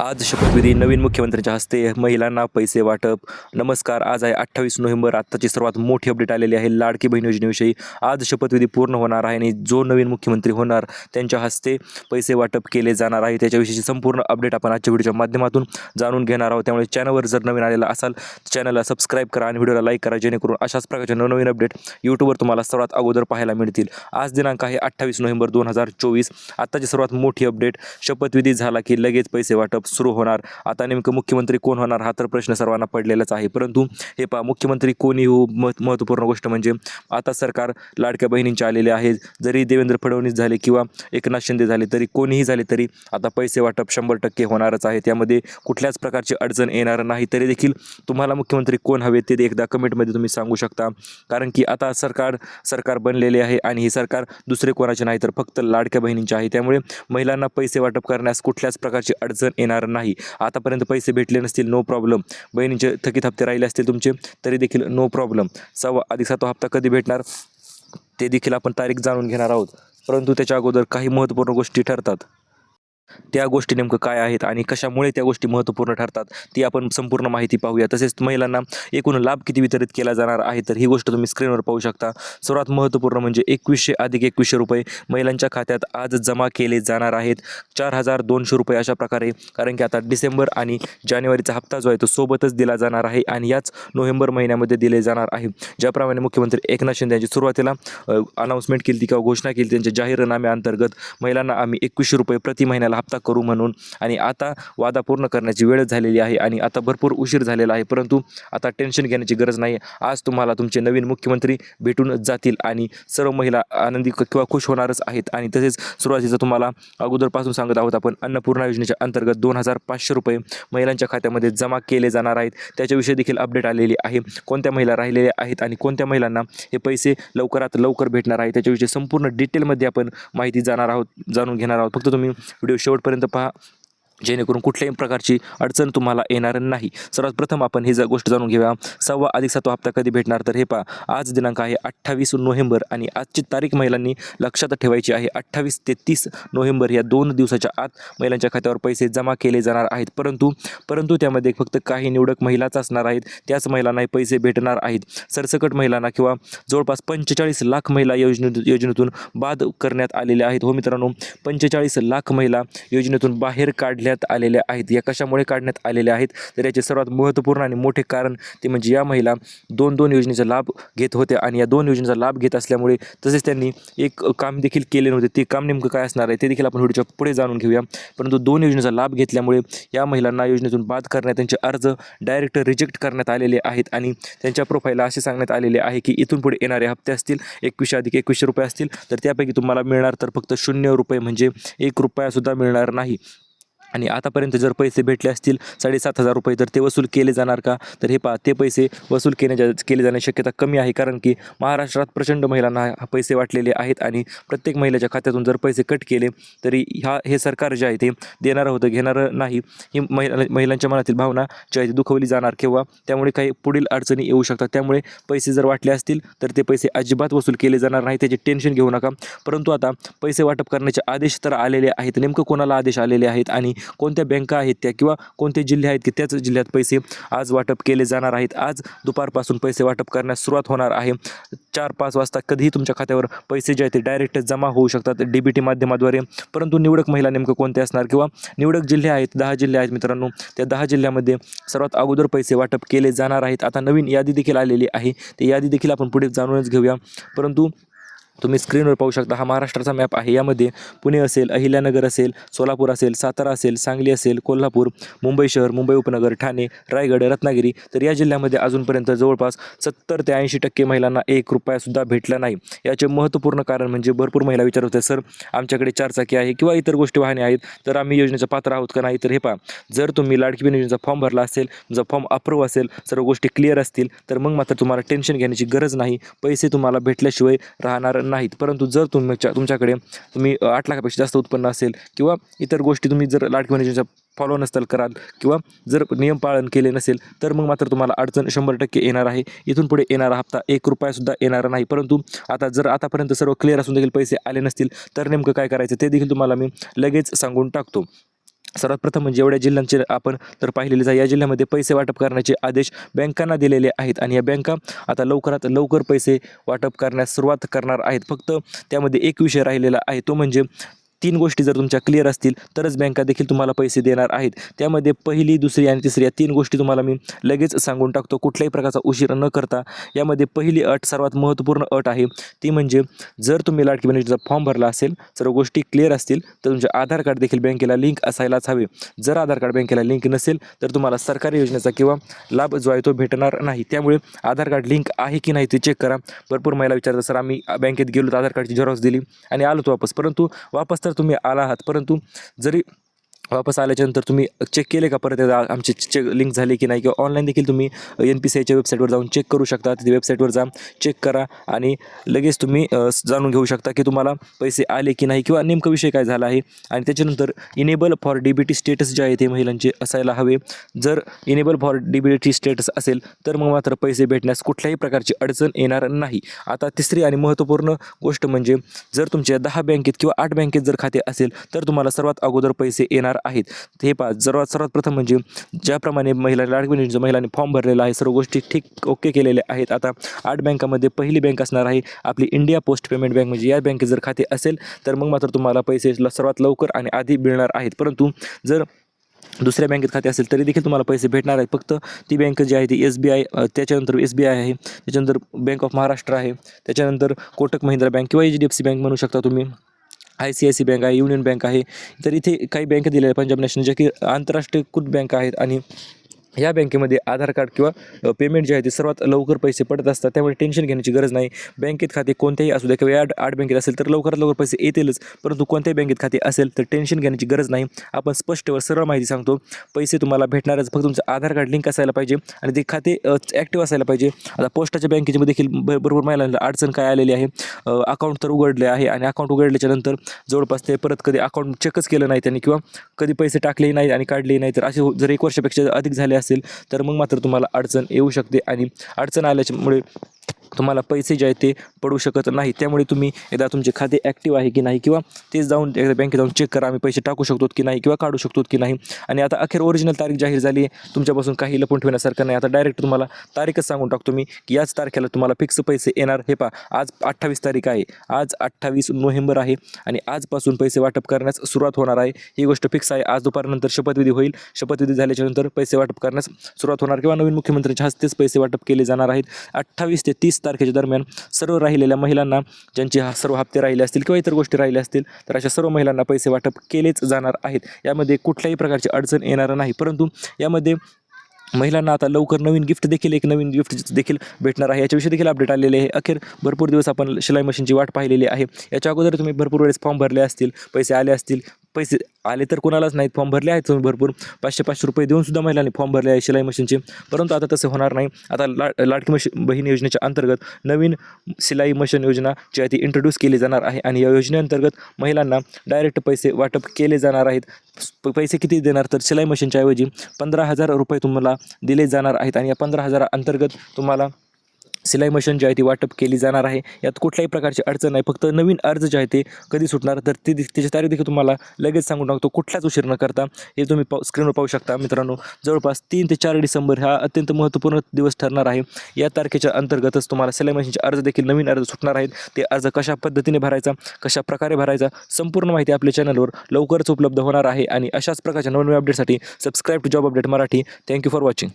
आज शपथविधी नवीन मुख्यमंत्र्यांच्या हस्ते. महिलांना पैसे वाटप. नमस्कार आज आहे अठ्ठावीस नोव्हेंबर. आत्ताची सर्वात मोठी अपडेट आलेली आहे लाडकी बहीण योजनेविषयी. आज शपथविधी पूर्ण होणार आहे आणि जो नवीन मुख्यमंत्री होणार त्यांच्या हस्ते पैसे वाटप केले जाणार आहे. त्याच्याविषयीची संपूर्ण अपडेट आपण आजच्या व्हिडिओच्या माध्यमातून जाणून घेणार आहोत. त्यामुळे चॅनलवर जर नवीन आलेला असाल चॅनलला सबस्क्राईब करा आणि व्हिडिओला लाईक करा जेणेकरून अशाच प्रकारचे नवनवीन अपडेट यूट्यूबवर तुम्हाला सर्वात अगोदर पाहायला मिळतील. आज दिनांक आहे अठ्ठावीस नोव्हेंबर दोन हजार चोवीस. आत्ताची सर्वात मोठी अपडेट शपथविधी झाला की लगेच पैसे वाटप. सुरू होणार. आता नेमकं मुख्यमंत्री कोण होणार हा तर प्रश्न सर्वांना पडलेलाच आहे. परंतु हे पहा मुख्यमंत्री कोणी होऊ मह महत्त्वपूर्ण गोष्ट म्हणजे आता सरकार लाडक्या बहिणींचे आलेले आहे. जरी देवेंद्र फडणवीस झाले किंवा एकनाथ शिंदे झाले तरी कोणीही झाले तरी आता पैसे वाटप शंभर टक्के होणारच आहे. त्यामध्ये कुठल्याच प्रकारची अडचण येणार नाही. तरी देखील तुम्हाला मुख्यमंत्री कोण हवे ते एकदा कमेंटमध्ये तुम्ही सांगू शकता. कारण की आता सरकार सरकार बनलेले आहे आणि हे सरकार दुसरे कोणाचे नाही तर फक्त लाडक्या बहिणींचे आहे. त्यामुळे महिलांना पैसे वाटप करण्यास कुठल्याच प्रकारची अडचण येणार नाही. आतापर्यंत पैसे भेटले नसतील नो प्रॉब्लेम बहिणींचे थकीत हप्ते राहिले असतील तुमचे तरी देखील नो प्रॉब्लेम सव्वा अधिक सातवा हप्ता कधी भेटणार ते देखील आपण तारीख जाणून घेणार आहोत. परंतु त्याच्या अगोदर काही महत्त्वपूर्ण गोष्टी ठरतात. त्या गोष्टी नेमकं काय आहेत आणि कशामुळे त्या गोष्टी महत्त्वपूर्ण ठरतात ती आपण संपूर्ण माहिती पाहूया. तसेच महिलांना एकूण लाभ किती वितरित केला जाणार आहे तर ही गोष्ट तुम्ही स्क्रीनवर पाहू शकता. सर्वात महत्त्वपूर्ण म्हणजे एकवीसशे अधिक एकवीसशे रुपये महिलांच्या खात्यात आज जमा केले जाणार आहेत. चार हजार दोनशे रुपये अशा प्रकारे कारण की आता डिसेंबर आणि जानेवारीचा हप्ता जो आहे तो सोबतच दिला जाणार आहे आणि याच नोव्हेंबर महिन्यामध्ये दिले जाणार आहे. ज्याप्रमाणे मुख्यमंत्री एकनाथ शिंदे यांची सुरुवातीला अनाऊन्समेंट केली किंवा घोषणा केली त्यांच्या जाहीरनाम्याअंतर्गत महिलांना आम्ही एकवीसशे रुपये प्रति महिन्याला हप्ता करू म्हणून. आणि आता वादा पूर्ण करण्याची वेळ झालेली आहे आणि आता भरपूर उशीर झालेला आहे. परंतु आता टेन्शन घेण्याची गरज नाही. आज तुम्हाला तुमचे नवीन मुख्यमंत्री भेटून जातील आणि सर्व महिला आनंदी किंवा खुश होणारच आहेत. आणि तसेच सुरुवातीचं तुम्हाला अगोदरपासून सांगत आहोत आपण अन्नपूर्णा योजनेच्या अंतर्गत दोन हजार पाचशे रुपये महिलांच्या खात्यामध्ये जमा केले जाणार आहेत. त्याच्याविषयी देखील अपडेट आलेली आहे. कोणत्या महिला राहिलेल्या आहेत आणि कोणत्या महिलांना हे पैसे लवकरात लवकर भेटणार आहे त्याच्याविषयी संपूर्ण डिटेलमध्ये आपण माहिती जाणार आहोत जाणून घेणार आहोत. फक्त तुम्ही व्हिडिओ शेवटपर्यंत पहा. जेणेकरून कुठल्याही प्रकारची अडचण तुम्हाला येणार नाही. सर्वात प्रथम आपण ही ज गोष्ट जाणून घेऊया. सव्वा अधिक सातवा हप्ता कधी भेटणार? तर हे पहा. आज दिनांक आहे अठ्ठावीस नोव्हेंबर आणि आजची तारीख महिलांनी लक्षात ठेवायची आहे. अठ्ठावीस ते तीस नोव्हेंबर या दोन दिवसाच्या आत महिलांच्या खात्यावर पैसे जमा केले जाणार आहेत. परंतु परंतु त्यामध्ये फक्त काही निवडक महिलाच असणार आहेत. त्याच महिलांनाही पैसे भेटणार आहेत. सरसकट महिलांना किंवा जवळपास पंचेचाळीस लाख महिला योजने योजनेतून बाद करण्यात आलेल्या आहेत. हो मित्रांनो पंचेचाळीस लाख महिला योजनेतून बाहेर काढण्यात आलेल्या आहेत. या कशामुळे काढण्यात आलेल्या आहेत? तर याचे सर्वात महत्त्वपूर्ण आणि मोठे कारण ते म्हणजे या महिला दोन दोन योजनेचा लाभ घेत होत्या आणि या दोन योजनेचा लाभ घेत असल्यामुळे तसेच त्यांनी एक काम देखील केले नव्हते. ते काम नेमकं काय असणार आहे ते देखील आपण व्हिडिओच्या पुढे जाणून घेऊया. परंतु दोन योजनेचा लाभ घेतल्यामुळे या महिलांना योजनेतून बाद करण्यात त्यांचे अर्ज डायरेक्ट रिजेक्ट करण्यात आलेले आहेत आणि त्यांच्या प्रोफाईलला असे सांगण्यात आलेले आहे की इथून पुढे येणारे हप्ते असतील एकवीसशे अधिक एकवीसशे रुपये असतील तर त्यापैकी तुम्हाला मिळणार तर फक्त शून्य रुपये म्हणजे एक रुपयासुद्धा मिळणार नाही. आणि आतापर्यंत जर पैसे भेटले असतील साडेसात हजार रुपये तर ते वसूल केले जाणार का? तर हे पा ते पैसे वसूल केण्याच्या केले जाण्याची शक्यता कमी आहे कारण की महाराष्ट्रात प्रचंड महिलांना पैसे वाटलेले आहेत आणि प्रत्येक महिलेच्या खात्यातून जर पैसे कट केले तरी ह्या हे सरकार जे आहे ते देणारं होतं घेणारं नाही. ही महिला महिलांच्या मनातील भावना जी आहे ती दुखवली जाणार किंवा त्यामुळे काही पुढील अडचणी येऊ शकतात. त्यामुळे पैसे जर वाटले असतील तर ते पैसे अजिबात वसूल केले जाणार नाही त्याचे टेन्शन घेऊ नका. परंतु आता पैसे वाटप करण्याचे आदेश तर आलेले आहेत नेमकं कोणाला आदेश आलेले आहेत आणि कोणत्या बँका आहेत त्या किंवा कोणते जिल्हे आहेत की त्याच जिल्ह्यात पैसे आज वाटप केले जाणार आहेत? आज दुपारपासून पैसे वाटप करण्यास सुरुवात होणार आहे. चार पाच वाजता कधीही तुमच्या खात्यावर पैसे जे आहेत ते डायरेक्ट जमा होऊ शकतात डी बी टी माध्यमाद्वारे. परंतु निवडक महिला नेमकं कोणते असणार किंवा निवडक जिल्हे आहेत दहा जिल्हे आहेत मित्रांनो त्या दहा जिल्ह्यामध्ये सर्वात अगोदर पैसे वाटप केले जाणार आहेत. आता नवीन यादी देखील आलेली आहे. ते यादी देखील आपण पुढे जाणूनच घेऊया. परंतु तुम्ही स्क्रीनवर पाहू शकता. हा महाराष्ट्राचा मॅप आहे. यामध्ये पुणे असेल अहिल्यानगर असेल सोलापूर असेल सातारा असेल सांगली असेल कोल्हापूर मुंबई शहर मुंबई उपनगर ठाणे रायगड रत्नागिरी. तर या जिल्ह्यामध्ये अजूनपर्यंत जवळपास सत्तर ते ऐंशी टक्के महिलांना एक रुपयासुद्धा भेटला नाही. याचे महत्त्वपूर्ण कारण म्हणजे भरपूर महिला विचारत होत्या सर आमच्याकडे चारचाकी आहे किंवा इतर गोष्टी वाहने आहेत तर आम्ही योजनेचं पात्र आहोत का नाही? तर हे पहा. जर तुम्ही लाडकी बहीण योजनेचा फॉर्म भरला असेल तुमचा फॉर्म अप्रूव्ह असेल सर्व गोष्टी क्लिअर असतील तर मग मात्र तुम्हाला टेन्शन घेण्याची गरज नाही. पैसे तुम्हाला भेटल्याशिवाय राहणार नाहीत. परंतु जर तुमच्या तुमच्याकडे तुम्ही आठ लाखापेक्षा जास्त उत्पन्न असेल किंवा इतर गोष्टी तुम्ही जर लाडकी बहीण फॉलो नसताल कराल किंवा जर नियम पालन केले नसेल तर मग मात्र तुम्हाला अडचण शंभर टक्के येणार आहे. इथून पुढे येणारा हप्ता एक रुपयासुद्धा येणार नाही. परंतु आता जर आतापर्यंत सर्व क्लिअर असून देखील पैसे आले नसतील तर नेमकं काय करायचं ते देखील तुम्हाला मी लगेच सांगून टाकतो. सर्वात प्रथम म्हणजे एवढ्या जिल्ह्यांचे आपण तर पाहिलेले जा या जिल्ह्यामध्ये पैसे वाटप करण्याचे आदेश बँकांना दिलेले आहेत. आणि या बँका आता लवकरात लवकर पैसे वाटप करण्यास सुरुवात करणार आहेत. फक्त त्यामध्ये एक विषय राहिलेला आहे तो म्हणजे तीन गोष्टी जर तुमच्या क्लिअर असतील तरच बँका देखील तुम्हाला पैसे देणार आहेत. त्यामध्ये पहिली दुसरी आणि तिसरी या तीन गोष्टी तुम्हाला मी लगेच सांगून टाकतो. कुठल्याही प्रकारचा उशीर न करता. यामध्ये पहिली अट सर्वात महत्त्वपूर्ण अट आहे ती म्हणजे जर तुम्ही लाडकी बहिणीचा फॉर्म भरला असेल सर्व गोष्टी क्लिअर असतील तर तुमचे आधार कार्ड देखील बँकेला लिंक असायलाच हवे. जर आधार कार्ड बँकेला लिंक नसेल तर तुम्हाला सरकारी योजनेचा किंवा लाभ जो आहे तो भेटणार नाही. त्यामुळे आधार कार्ड लिंक आहे की नाही ते चेक करा. भरपूर महिला विचारतात सर आम्ही बँकेत गेलो तर आधार कार्डची झेरॉक्स दिली आणि आलो तो वापस. परंतु वापस तर तुम्ही आला आहात. परंतु जरी वापस आल्याच्यानंतर तुम्ही चेक केले का परत एकदा आमचे चेक लिंक झाले की नाही? किंवा ऑनलाईन देखील तुम्ही एन पी सी आयच्या वेबसाईटवर जाऊन चेक करू शकता. तिथे वेबसाईटवर जा चेक करा आणि लगेच तुम्ही जाणून घेऊ शकता की तुम्हाला पैसे आले की नाही किंवा नेमकं विषय काय झाला आहे. आणि त्याच्यानंतर enable for D B T status जे आहे ते महिलांचे असायला हवे. जर enable for D B T status असेल तर मग मात्र पैसे भेटण्यास कुठल्याही प्रकारची अडचण येणार नाही. आता तिसरी आणि महत्त्वपूर्ण गोष्ट म्हणजे जर तुमच्या दहा बँकेत किंवा आठ बँकेत जर खाते असेल तर तुम्हाला सर्वात अगोदर पैसे येणार आहेत. हे पहा सर्वात सर्वात प्रथम म्हणजे ज्याप्रमाणे महिला लाडकी जो महिलांनी फॉर्म भरलेला आहे सर्व गोष्टी ठीक ओके केलेल्या आहेत. आता आठ बँकामध्ये पहिली बँक असणार आहे आपली इंडिया पोस्ट पेमेंट बँक म्हणजे या बँकेत जर खाते असेल तर मग मात्र तुम्हाला पैसे सर्वात लवकर आणि आधी मिळणार आहेत. परंतु जर दुसऱ्या बँकेत खाते असेल तरी देखील तुम्हाला पैसे भेटणार आहेत. फक्त ती बँक जी आहे ती एस बी आय त्याच्यानंतर एस बी आय आहे त्याच्यानंतर बँक ऑफ महाराष्ट्र आहे त्याच्यानंतर कोटक महिंद्रा बँक किंवा H D F C bank म्हणू शकता तुम्ही. I C I C bank आहे युनियन बँक आहे. तर इथे काही बँक दिलेल्या आहेत पंजाब नॅशनल ज्या की आंतरराष्ट्रीयकृत बँक आहेत आणि या बँकेमध्ये आधार कार्ड किंवा पेमेंट जे आहे ते सर्वात लवकर पैसे पडत असतात. त्यामुळे टेन्शन घेण्याची गरज नाही. बँकेत खाते कोणत्याही असू द्या किंवा या आठ आठ बँकेत असेल तर लवकरात लवकर पैसे येतीलच. परंतु कोणत्याही बँकेत खाते असेल तर टेन्शन घेण्याची गरज नाही. आपण स्पष्ट व सरळ माहिती सांगतो. पैसे तुम्हाला भेटणारच. फक्त तुमचं आधार कार्ड लिंक असायला पाहिजे आणि ते खाते ॲक्टिव्ह असायला पाहिजे. आता पोस्टाच्या बँकेचे देखील बरोबर महिलांना अडचण काय आलेली आहे? अकाउंट तर उघडले आहे आणि अकाउंट उघडल्याच्या नंतर जवळपास ते परत कधी अकाउंट चेकच केलं नाही त्यांनी किंवा कधी पैसे टाकलेही नाही आणि काढलेही नाही तर असे जर एक वर्षापेक्षा अधिक झाले असेल असेल तर मग मात्र तुम्हाला अडचण येऊ शकते. आणि अडचण आल्याच्यामुळे तुम्हाला पैसे जे आहेत ते पडू शकत नाही. त्यामुळे तुम्ही एकदा तुमचे खाते ॲक्टिव्ह आहे की नाही किंवा तेच जाऊन एकदा बँकेत जाऊन चेक करा आम्ही पैसे टाकू शकतो की नाही किंवा काढू शकतो की नाही. आणि आता अखेर ओरिजिनल तारीख जाहीर झाली आहे. तुमच्यापासून काही लपून ठेवण्यासारखं नाही. आता डायरेक्ट तुम्हाला तारीखच सांगून टाकतो मी की याच तारखेला तुम्हाला फिक्स पैसे येणार. हे पा आज अठ्ठावीस तारीख आहे. आज अठ्ठावीस नोव्हेंबर आहे आणि आजपासून पैसे वाटप करण्यास सुरुवात होणार आहे. ही गोष्ट फिक्स आहे. आज दुपारनंतर शपथविधी होईल. शपथविधी झाल्याच्यानंतर पैसे वाटप करण्यास सुरुवात होणार किंवा नवीन मुख्यमंत्र्यांच्या हस्तेच पैसे वाटप केले जाणार आहेत. अठ्ठावीस ते तीस तारखेच्या दरम्यान सर्व राहिलेल्या महिलांना ज्यांचे हा सर्व हप्ते राहिले असतील किंवा इतर गोष्टी राहिल्या असतील तर अशा सर्व महिलांना पैसे वाटप केलेच जाणार आहेत. यामध्ये कुठल्याही प्रकारची अडचण येणार नाही. परंतु यामध्ये महिलांना आता लवकर नवीन गिफ्ट देखील एक नवीन गिफ्ट देखील भेटणार आहे. याच्याविषयी देखील अपडेट आलेले आहे. अखेर भरपूर दिवस आपण शिलाई मशीनची वाट पाहिलेली आहे. याच्या अगोदर तुम्ही भरपूर वेळेस फॉर्म भरले असतील पैसे आले असतील पैसे आले तर कोणालाच नाहीत. फॉर्म भरले आहेत तुम्ही भरपूर. पाचशे पाचशे रुपये देऊन सुद्धा महिलांनी फॉर्म भरले आहे शिलाई मशीनचे. परंतु आता तसं होणार नाही. आता ला लाडकी मशीन बहीण योजनेच्या अंतर्गत नवीन सिलाई मशीन योजना जी आहे ती इंट्रोड्यूस केली जाणार आहे आणि या योजनेअंतर्गत महिलांना डायरेक्ट पैसे वाटप केले जाणार आहेत. प- पैसे किती देणार तर शिलाई मशीनच्या ऐवजी पंधरा हजार रुपये तुम्हाला दिले जाणार आहेत आणि या पंधरा हजारा अंतर्गत तुम्हाला सिलाई मशीन जी आहे ती वाटप केली जाणार आहे. यात कुठल्याही प्रकारची अडचण नाही. फक्त नवीन अर्ज जे आहे ते कधी सुटणार? तर ती त्याची तारीख देखील तुम्हाला लगेच सांगून टाकतो. कुठलाच उशीर न करता हे तुम्ही पाव स्क्रीनवर पाहू शकता. मित्रांनो जवळपास तीन ते चार डिसेंबर हा अत्यंत महत्त्वपूर्ण दिवस ठरणार आहे. या तारखेच्या अंतर्गतच तुम्हाला सिलाई मशीनचे अर्ज देखील नवीन अर्ज सुटणार आहेत. ते अर्ज कशा पद्धतीने भरायचा कशा प्रकारे भरायचा संपूर्ण माहिती आपल्या चॅनलवर लवकरच उपलब्ध होणार आहे. आणि अशाच प्रकारच्या नवनवीन अपडेटसाठी subscribe to job update Marathi. Thank you for watching